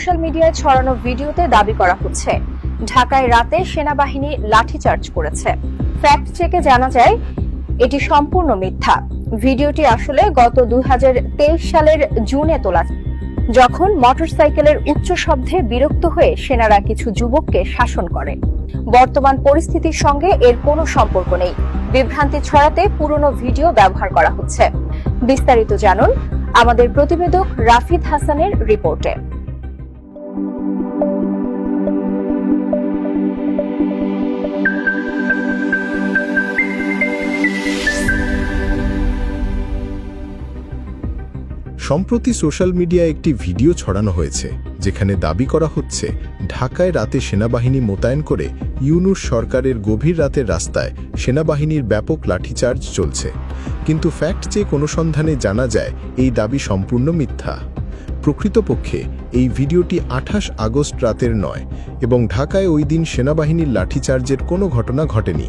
Social মিডিয়ায় ছড়ানো ভিডিওতে দাবি করা হচ্ছে। ঢাকায় রাতে সেনাবাহিনী লাঠিচার্জ করেছে। ফ্যাক্ট চেকে জানা যায়, এটি সম্পূর্ণ মিথ্যা। ভিডিওটি আসলে গত দুই সালের জুনে তোলা। যখন মোটরসাইকেলের উচ্চ শব্দে বিরক্ত হয়ে সেনারা কিছু যুবককে শাসন করে। বর্তমান পরিস্থিতির সঙ্গে এর কোনো সম্পর্ক নেই। বিভ্রান্তি ছড়াতে পুরনো ভিডিও ব্যবহার করা হচ্ছে। বিস্তারিত জানুন আমাদের প্রতিবেদক রাফিদ হাসানের রিপোর্টে। সম্প্রতি সোশ্যাল মিডিয়ায় একটি ভিডিও ছড়ানো হয়েছে, যেখানে দাবি করা হচ্ছে, ঢাকায় রাতে সেনাবাহিনী মোতায়েন করে ইউনুস সরকারের গভীর রাতের রাস্তায় সেনাবাহিনীর ব্যাপক লাঠিচার্জ চলছে। কিন্তু ফ্যাক্ট চেক অনুসন্ধানে জানা যায়, এই দাবি সম্পূর্ণ মিথ্যা। প্রকৃতপক্ষে এই ভিডিওটি আঠাশ আগস্ট রাতের নয় এবং ঢাকায় ওই দিন সেনাবাহিনীর লাঠিচার্জের কোনো ঘটনা ঘটেনি।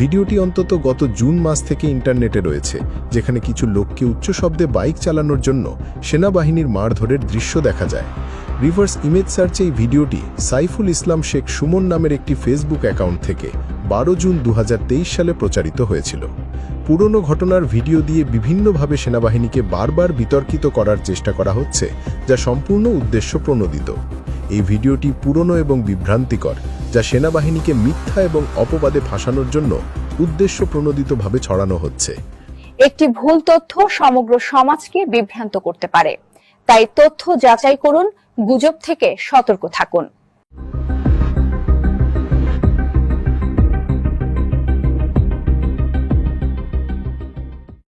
ভিডিওটি অন্তত গত জুন মাস থেকে ইন্টারনেটে রয়েছে, যেখানে কিছু লোককে উচ্চ শব্দে বাইক চালানোর জন্য সেনাবাহিনীর মারধরের দৃশ্য দেখা যায়। রিভার্স ইমেজ সার্চে এই ভিডিওটি সাইফুল ইসলাম শেখ সুমন নামের একটি ফেসবুক অ্যাকাউন্ট থেকে বারো জুন দু হাজার তেইশ সালে প্রচারিত হয়েছিল। পুরনো ঘটনার ভিডিও দিয়ে বিভিন্নভাবে সেনাবাহিনীকে বারবার বিতর্কিত করার চেষ্টা করা হচ্ছে, যা সম্পূর্ণ উদ্দেশ্য প্রণোদিত। এই ভিডিওটি পুরনো এবং বিভ্রান্তিকর, যা সেনাবাহিনীকে মিথ্যা এবং অপবাদে ফাঁসানোর জন্য উদ্দেশ্য প্রণোদিতভাবে ছড়ানো হচ্ছে। একটি ভুল তথ্য সমগ্র সমাজকে বিভ্রান্ত করতে পারে। তাই তথ্য যাচাই করুন, গুজব থেকে সতর্ক থাকুন।